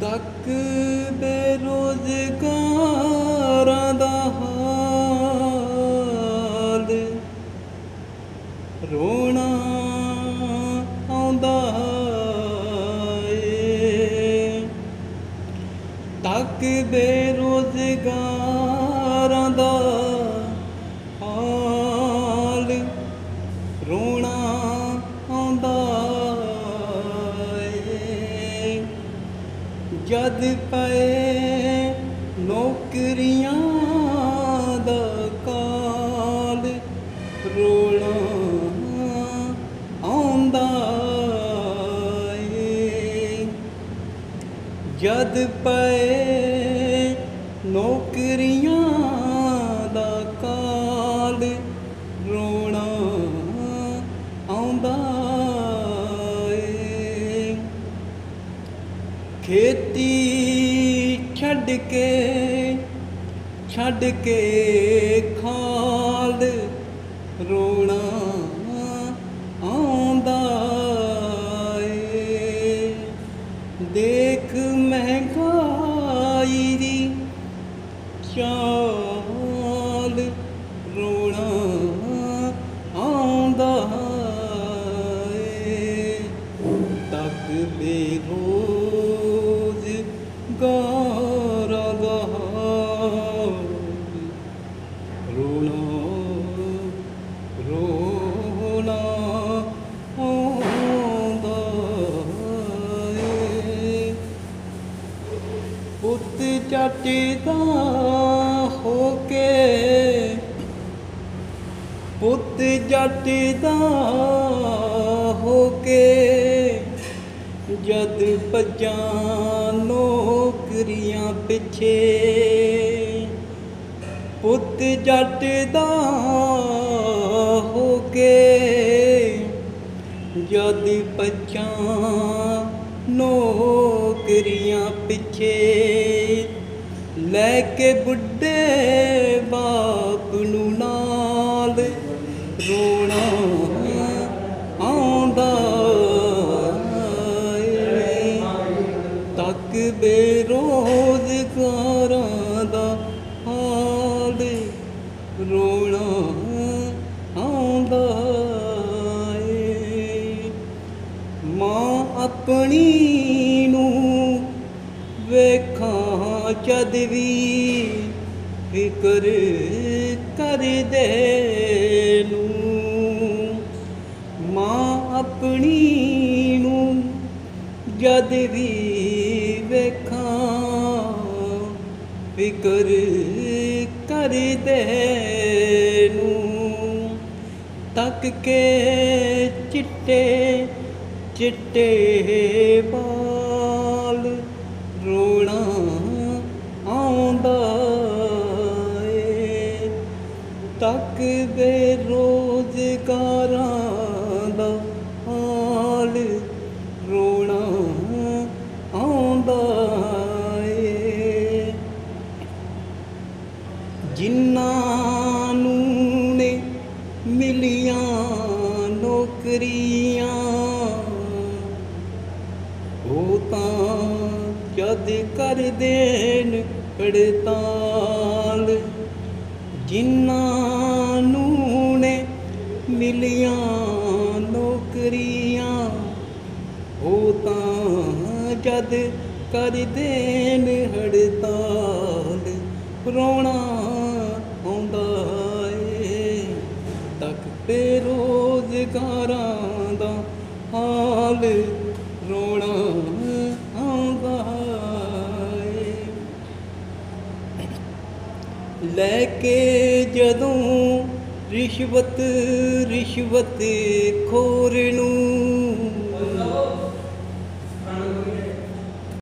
ਤੱਕ ਬੇਰੋਜ਼ਗਾਰਾਂ ਦਾ ਹਾਲ ਰੋਣਾ ਆਉਂਦਾ ਏ। ਤੱਕ ਬੇਰੋਜ਼ਗਾਰਾਂ ਦਾ ਹਾਲ ਰੋਣਾ ਆਉਂਦਾ ਜਦ ਪਏ ਨੌਕਰੀਆਂ ਦਾ ਕਾਲ ਰੋਣਾ ਆਉਂਦਾ ਏ। ਜਦ ਪਏ ਨੌਕਰੀਆਂ ਖੇਤੀ ਛੱਡ ਕੇ ਛੱਡ ਕੇ ਖਾਲ ਰੋਣਾ ਆਉਂਦਾ ਏ। ਦੇਖ ਮਹਿੰਗਾਈ ਦੀ ਚਾਲ ਜੱਟ ਦਾ ਹੋ ਕੇ ਜਦ ਭੱਜਾਂ ਨੌਕਰੀਆਂ ਪਿੱਛੇ। ਪੁੱਤ ਜੱਟ ਦਾ ਹੋ ਕੇ ਜਦ ਭੱਜਾਂ ਨੌਕਰੀਆਂ ਪਿੱਛੇ। ਲੈ ਕੇ ਬੁੱਢੇ ਬਾਪ ਨੂੰ ਨਾ ਰੋਣਾ ਆਉਂਦਾ ਏ ਤੱਕ ਬੇਰੋਜ਼ਗਾਰਾਂ ਦਾ ਹਾਲ ਰੋਣਾ ਆਉਂਦਾ ਏ ਮਾਂ ਆਪਣੀ ਨੂੰ ਵੇਖਾਂ ਜਦ ਵੀ ਫਿਕਰ ਕਰਦੇ ਨੂੰ। ਮਾਂ ਆਪਣੀ ਨੂੰ ਜਦ ਵੀ ਵੇਖਾਂ, ਫਿਕਰ ਕਰਦੇ ਨੂੰ। ਤੱਕ ਕੇ ਚਿੱਟੇ ਚਿੱਟੇ ਬਾਲ ਬੇਰੋਜ਼ਗਾਰਾਂ ਦਾ ਹਾਲ ਰੋਣਾ ਆਉਂਦਾ ਏ। ਜਿਨ੍ਹਾਂ ਨੂੰ ਨੇ ਮਿਲੀਆਂ ਨੌਕਰੀਆਂ, ਉਹ ਤਾਂ ਜਦ ਕਰ ਦੇਣ ਪੜਤਾਲ। ਜਿਨ੍ਹਾਂ ਨੂੰ ਮਿਲੀਆਂ ਨੌਕਰੀਆਂ, ਉਹ ਤਾਂ ਜਦ ਕਰ ਦੇਣ ਹੜਤਾਲ, ਰੋਣਾ ਆਉਂਦਾ ਏ। ਤੱਕ ਤੇ ਬੇਰੋਜ਼ਗਾਰਾਂ ਦਾ ਹਾਲ ਰੋਣਾ ਆਉਂਦਾ ਏ। ਲੈ ਕੇ ਜਦੋਂ ਰਿਸ਼ਵਤ ਰਿਸ਼ਵਤ ਖੋਰ ਨੂੰ।